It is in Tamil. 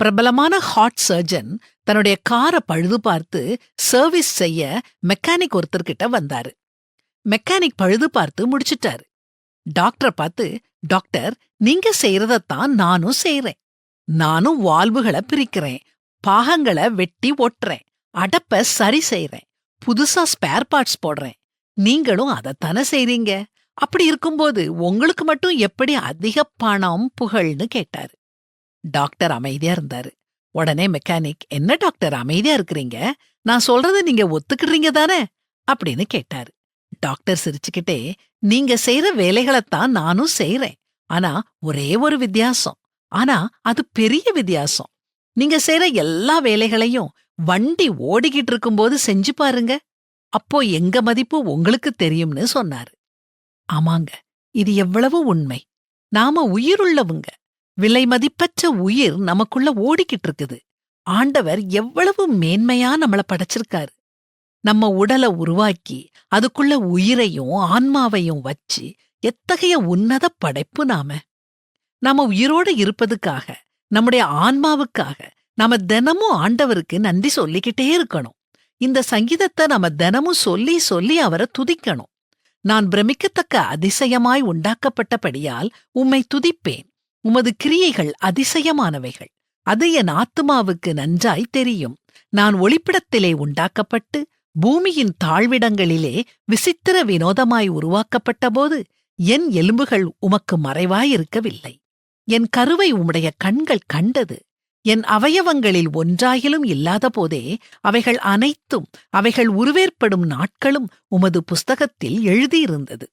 பிரபலமான ஹார்ட் சர்ஜன் தன்னுடைய காரை பழுது பார்த்து சர்வீஸ் செய்ய மெக்கானிக் ஒருத்தர்கிட்ட வந்தாரு. மெக்கானிக் பழுது பார்த்து முடிச்சிட்டாரு. டாக்டரை பார்த்து டாக்டர் நீங்க செய்யறதத்தான் நானும் செய்றேன். நானும் வால்வுகளை பிரிக்கிறேன் பாகங்களை வெட்டி ஒட்டுறேன் அடப்ப சரி செய்யறேன் புதுசா ஸ்பேர் பார்ட்ஸ் போடுறேன். நீங்களும் அதைத்தானே செய்றீங்க? அப்படி இருக்கும்போது உங்களுக்கு மட்டும் எப்படி அதிக பணம் புகழ்னு கேட்டாரு. டாக்டர் அமைதியா இருந்தாரு. உடனே மெக்கானிக் என்ன டாக்டர் அமைதியா இருக்கிறீங்க? நான் சொல்றத நீங்க ஒத்துக்கிடுறீங்க தானே? அப்படின்னு கேட்டாரு. டாக்டர் சிரிச்சுக்கிட்டே நீங்க செய்யற வேலைகளைத்தான் நானும் செய்யறேன் ஆனா ஒரே ஒரு வித்தியாசம். ஆனா அது பெரிய வித்தியாசம். நீங்க செய்யற எல்லா வேலைகளையும் வண்டி ஓடிக்கிட்டு இருக்கும்போது செஞ்சு பாருங்க. அப்போ எங்க மதிப்பு உங்களுக்கு தெரியும்னு சொன்னாரு. ஆமாங்க இது எவ்வளவு உண்மை. நாம உயிருள்ளவங்க. விலைமதிப்பற்ற உயிர் நமக்குள்ள ஓடிக்கிட்டு இருக்குது ஆண்டவர் எவ்வளவு மேன்மையா நம்மள படைச்சிருக்காரு. நம்ம உடலை உருவாக்கி அதுக்குள்ள உயிரையும் ஆன்மாவையும் வச்சு எத்தகைய உன்னத படைப்பு நாம? நாம உயிரோட இருப்பதுக்காக நம்முடைய ஆன்மாவுக்காக நாம தினமும் ஆண்டவருக்கு நன்றி சொல்லிக்கிட்டே இருக்கணும். இந்த சங்கீதத்தை நாம தினமும் சொல்லி சொல்லி அவரை துதிக்கணும். நான் பிரமிக்கத்தக்க அதிசயமாய் உண்டாக்கப்பட்டபடியால் உம்மை துதிப்பேன். உமது கிரியைகள் அதிசயமானவைகள். அது என் ஆத்துமாவுக்கு நன்றாய் தெரியும். நான் ஒளிப்பிடத்திலே உண்டாக்கப்பட்டு பூமியின் தாழ்விடங்களிலே விசித்திர வினோதமாய் உருவாக்கப்பட்டபோது என் எலும்புகள் உமக்கு மறைவாயிருக்கவில்லை. என் கருவை உம்முடைய கண்கள் கண்டது. என் அவயவங்களில் ஒன்றாயிலும் இல்லாத போதே அவைகள் அனைத்தும் அவைகள் உருவேற்படும் நாட்களும் உமது புஸ்தகத்தில் எழுதியிருந்தது.